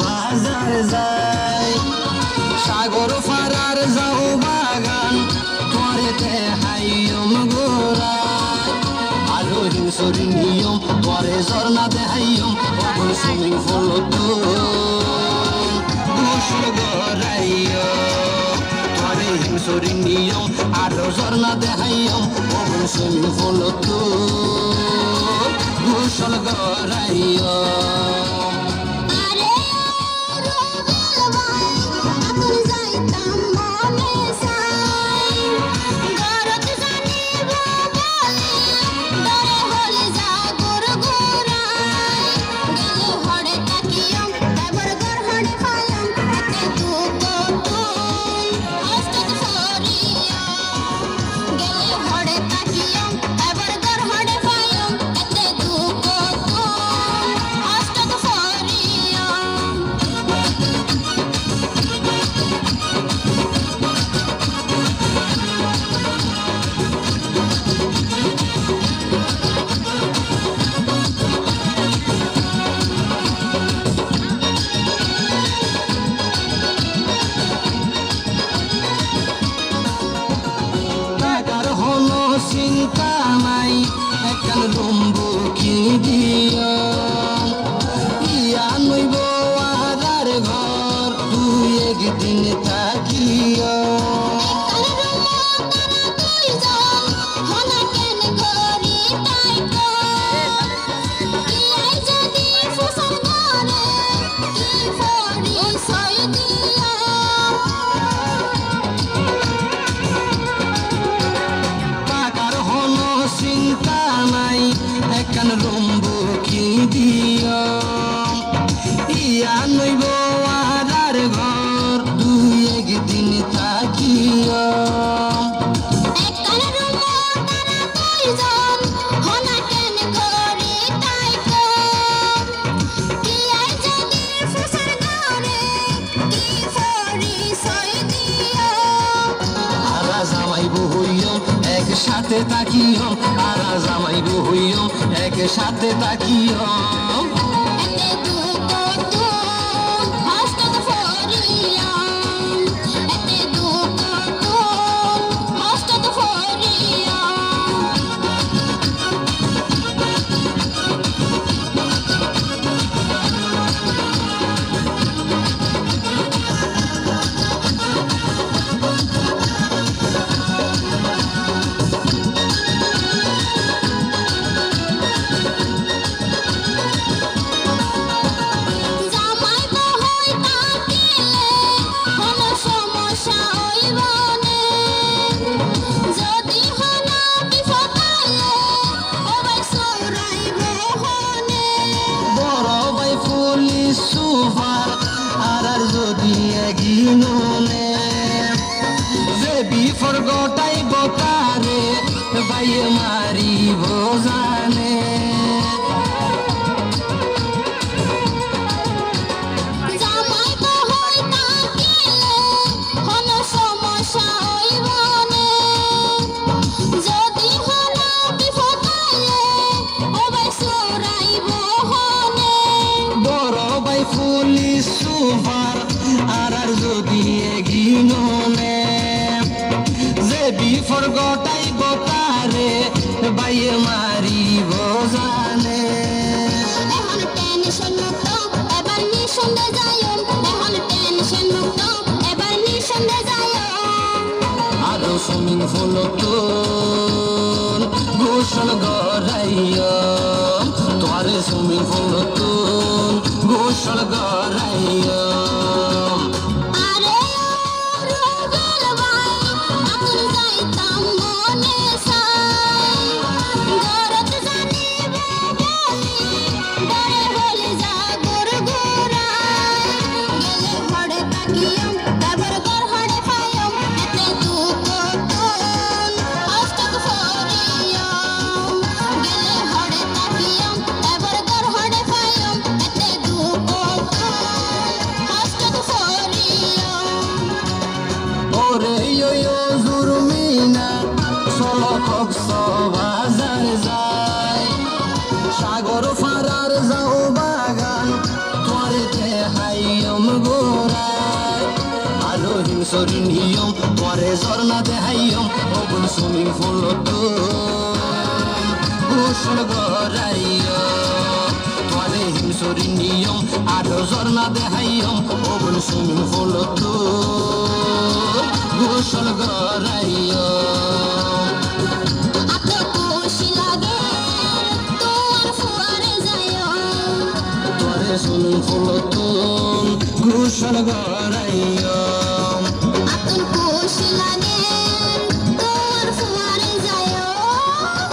বাজার যাই সাগর বাগান পরেতে হাইম গোড়ায় আলো হিংসর নিয়ম পরে ঝর্ণা দেহাইম অগুন সুমি ফল দুষু নিয়ম আলো ঝর্ণা দেহাইম অগুন সুমি ফল কেন বন্ধু কি সাথে তাকিও আর জামাইবু হইও একসাথে তাকিও। Maria দিয়ে মারিব জানে। এখন টেনশন মুক্ত এবার নিঃসন্দেহ যায় এখন টেনশন মুক্ত এবার নিঃসন্দেহ যায় আরও সমিন হল তো ঘোষণ গড়াইয় তোরে সমিন হল তো ঘোষণ গড়াই की ঝর্ণা দেহাইম ওগুন সুইমিং পুল তো উষণ গরাইয় তোয়ালে হিমসরি নিয়ম আর ঝর্ণা দেহাইম ওগুন সুইমিং পুল তো উষণ গরাইয় সুইমিং পুল তো ঘুষণ গরাইয়